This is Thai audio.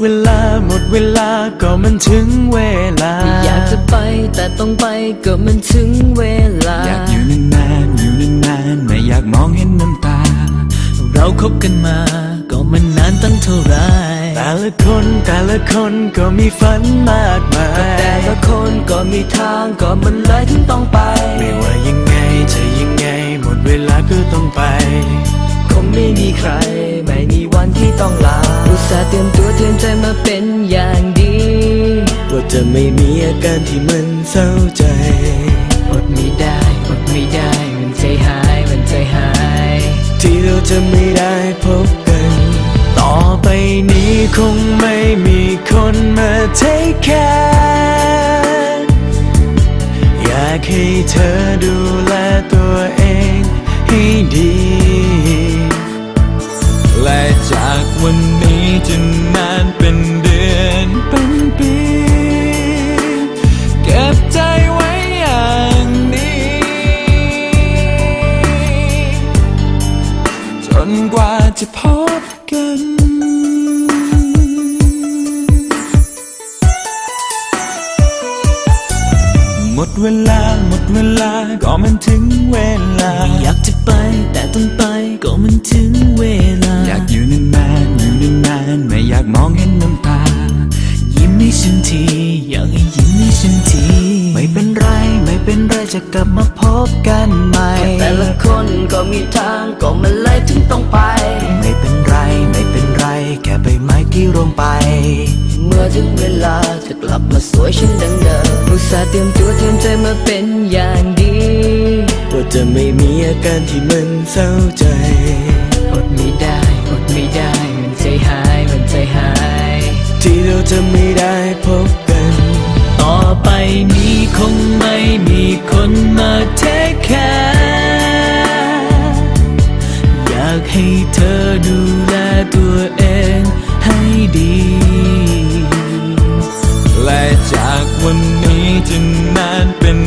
เวลาหมดเวลาก็มันถึงเวลาที่อยากจะไปแต่ต้องไปก็มันถึงเวลา อยากอยู่นานๆอยู่นานๆไม่อยากมองเห็นน้ำตา เราคบกันมาก็มันนานตั้งเท่าไหรแต่ละคนแต่ละคนก็มีฝันมากมาย แต่ละคนก็มีทางก็มันเลยถึงต้องไป ไม่ว่ายังไงจะยังไง หมดเวลาก็ต้องไป คงไม่มีใคร ไม่มีวันที่ต้องลาอุ ตส่าห์เตรียมตัวเตรียมใจมาเป็นอย่างดีว่าจะไม่มีอาการที่มันเศร้าใจ อดไม่ได้อดไม่ได้ มันใจหายมันใจหาย ที่เราจะไม่ได้พบกัน ต่อไปนี้คงไม่มีคนมาเทคแคร์อยากให้เธอดูแล เวลาหมดเวลาก็มันถึงเวลา อยากจะไปแต่ต้องไปก็มันถึงเวลา อยากอยู่นานๆอยู่นานๆไม่อยากมองเห็นน้ำตา ยิ้มให้ฉันทีอยากให้ยิ้มให้ฉันทีไม่เป็นไรไม่เป็นไรจะกลับมาพบกันใหม่แต่ละคนก็มีทางก็มันเลยถึงต้องไป ไม่เป็นไรไม่เป็นไรแค่ใบไม้ที่ร่วงไป เมื่อถึงเวลาจะกลับมาสวยเช่นดังเดิมอุตส่าห์เตรียมตัวเตรียมใจมาเป็นอย่างดีว่าจะไม่มีอาการที่มันเศร้าใจอดไม่ได้อดไม่ได้ มันใจหายมันใจหาย ที่เราจะไม่ได้พบกัน ต่อไปนี้คงไม่มีคนมาเทคแคร์อยากให้เธอดู วันนี้จะนานเป็น